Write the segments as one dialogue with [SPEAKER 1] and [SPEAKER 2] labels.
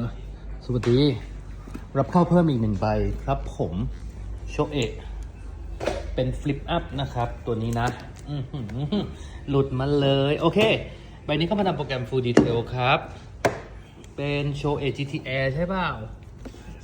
[SPEAKER 1] มาสวัสดี รับเข้าเพิ่มอีกหนึ่งใบครับผมโชเอะเป็นฟลิปอัพนะครับ ตัวนี้นะอื้อหือหลุดมาเลย โอเค ใบนี้ก็มาทำโปรแกรม Full Detail ครับ เป็นโชเอะ GTR ใช่เปล่า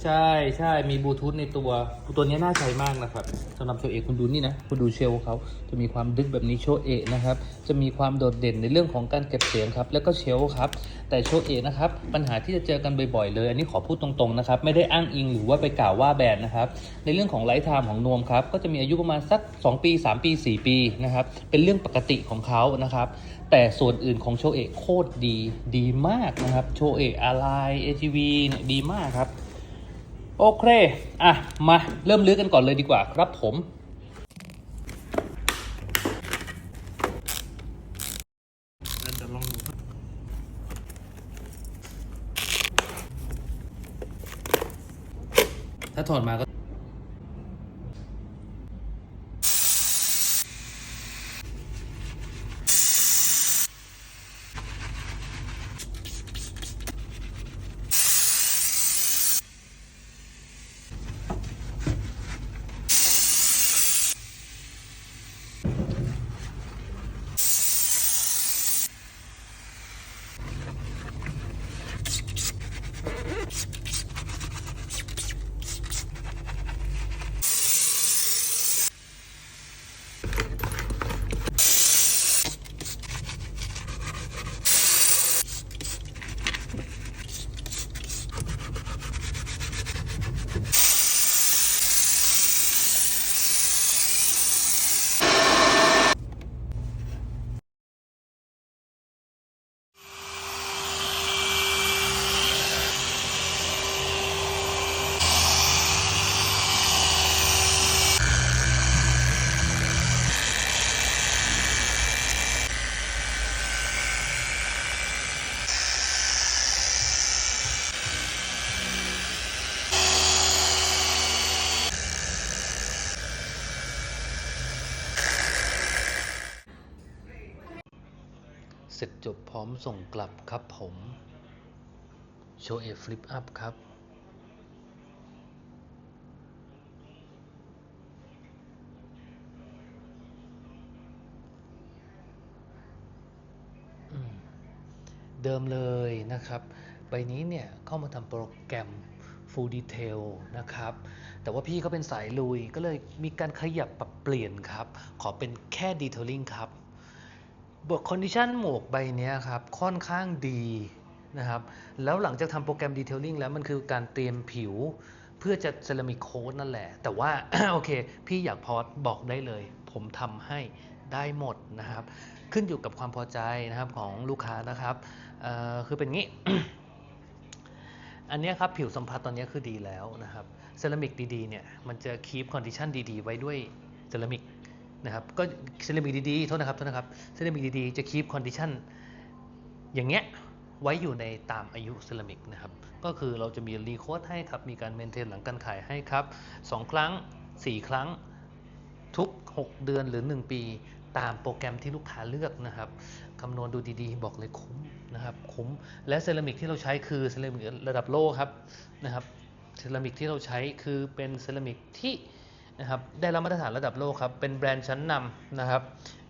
[SPEAKER 1] ใช่ใช่มีบลูทูธในตัว ตัวนี้น่าใช้มากนะครับสำหรับโชเอคุณดูนี่นะ คุณดูเชลเขาจะมีความดึกแบบนี้โชเอนะครับ จะมีความโดดเด่นในเรื่องของการเก็บเสียงครับ แล้วก็เชลครับ แต่โชเอนะครับ ปัญหาที่จะเจอกันบ่อยๆเลย อันนี้ขอพูดตรงๆนะครับ ไม่ได้อ้างอิงหรือว่าไปกล่าวว่าแบรนด์นะครับ ในเรื่องของไลฟ์ไทม์ของนวมครับ ก็จะมีอายุประมาณสัก 2 ปี 3 ปี 4 ปีนะครับ เป็นเรื่องปกติของเขานะครับ แต่ส่วนอื่นของโชเอโคตรดี ดีมากนะครับ โชเออะไร AGV เนี่ยดีมากครับ โอเค อะ มาเริ่มลื้อกันก่อนเลยดีกว่าครับผม
[SPEAKER 2] จะลองดู
[SPEAKER 1] ถ้าถอดมาก็ ร็จจบพร้อมส่งกลับครับผม โชเอฟลิปอัพครับ เดิมเลยนะครับ ใบนี้เนี่ยเข้ามาทำโปรแกรม Full Detail นะครับ แต่ว่าพี่เขาเป็นสายลุยก็เลยมีการขยับปรับเปลี่ยนครับ ขอเป็นแค่ Detailing ครับ บทคอนดิชันหมวกใบนี้ครับค่อนข้างดีนะครับ แล้วหลังจากทำโปรแกรม Detailing แล้วมันคือการเตรียมผิวเพื่อจะเซรามิกโค้ดนั่นแหละ แต่ว่า โอเค พี่อยากพอดบอกได้เลย ผมทำให้ได้หมดนะครับ ขึ้นอยู่กับความพอใจนะครับของลูกค้านะครับคือเป็นงี้ อันนี้ครับผิวสัมผัสตอนนี้คือดีแล้วนะครับเซรามิกดีๆเนี่ยมันจะคีปคอนดิชันดีๆ ไว้ด้วยเซรามิก นะครับก็เซรามิกดีๆโทษนะครับโทษนะครับเซรามิกดีๆจะคีปคอนดิชันอย่างเงี้ยไว้อยู่ในตามอายุเซรามิกนะครับก็คือเราจะมีรีโคดให้ครับมีการเมนเทนหลังการขายให้ครับสองครั้ง 4 ครั้งทุก 6 เดือนหรือ 1 ปี ตามโปรแกรมที่ลูกค้าเลือกนะครับคำนวณดูดีๆ บอกเลยคุ้มนะครับคุ้มและเซรามิกที่เราใช้คือเซรามิกระดับโลกครับนะครับเซรามิกที่เราใช้คือเป็นเซรามิกที่ นะครับได้รับมาตรฐานระดับโลกครับเป็นแบรนด์ชั้นนำนะครับ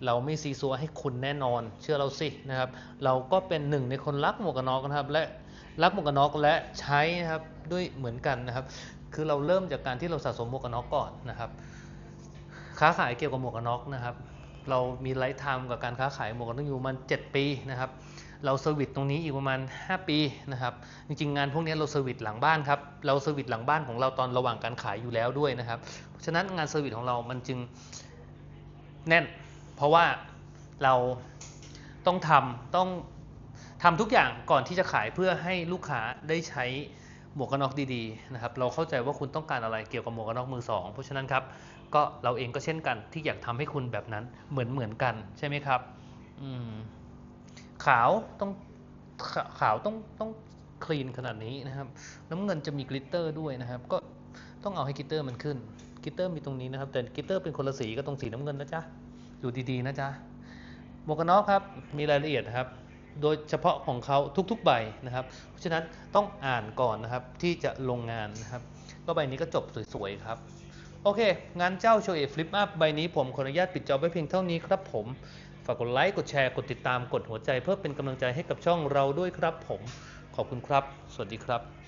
[SPEAKER 1] เราไม่ซีซัวให้คุณแน่นอน เชื่อเราสินะครับเราก็เป็นหนึ่งในคนรักหมวกกันน็อกนะครับและรักหมวกกันน็อกและใช้นะครับด้วยเหมือนกันนะครับ คือเราเริ่มจากการที่เราสะสมหมวกกันน็อกก่อนนะครับค้าขายเกี่ยวกับหมวกกันน็อกนะครับเรามีไลฟ์ไทม์กับการค้าขายหมวกกันน็อกอยู่มาณ7ปีนะครับ เราเซอร์วิสตรงนี้อีกประมาณ 5 ปีนะครับจริงๆงานพวกนี้เราเซอร์วิสหลังบ้านครับเราเซอร์วิสหลังบ้านของเราตอนระหว่างการขายอยู่แล้วด้วยนะครับเพราะฉะนั้นงานเซอร์วิสของเรามันจึงแน่น เพราะว่าเราต้องทำต้องทำทุกอย่างก่อนที่จะขายเพื่อให้ลูกค้าได้ใช้หมวกกันน็อกดีๆนะครับเราเข้าใจว่าคุณต้องการอะไรเกี่ยวกับหมวกกันน็อกมือสองเพราะฉะนั้นครับก็เราเองก็เช่นกันที่อยากทำให้คุณแบบนั้นเหมือนเหมือนกันใช่ไหมครับ อืม ขาวต้องขขาวต้องต้องคลีนขนาดนี้นะครับ น้ำเงินจะมีกลิตเตอร์ด้วยนะครับ ก็ต้องเอาให้กลิตเตอร์มันขึ้นกลิตเตอร์มีตรงนี้นะครับ แต่กลิตเตอร์เป็นคนละสีก็ตรงสีน้ำเงินนะจ๊ะดูดีๆนะจ๊ะหมวกกันน็อกครับมีรายละเอียดครับ โดยเฉพาะของเขาทุกๆใบนะครับ เพราะฉะนั้นต้องอ่านก่อนนะครับที่จะลงงานนะครับ ก็ใบนี้ก็จบสวยๆครับโอเค งานเจ้าโชเอฟลิปอัพใบนี้ผมขออนุญาตปิดจอไว้เพียงเท่านี้ครับผม ฝากกดไลค์กดแชร์กดติดตามกดหัวใจเพื่อเป็นกำลังใจให้กับช่องเราด้วยครับผมขอบคุณครับ สวัสดีครับ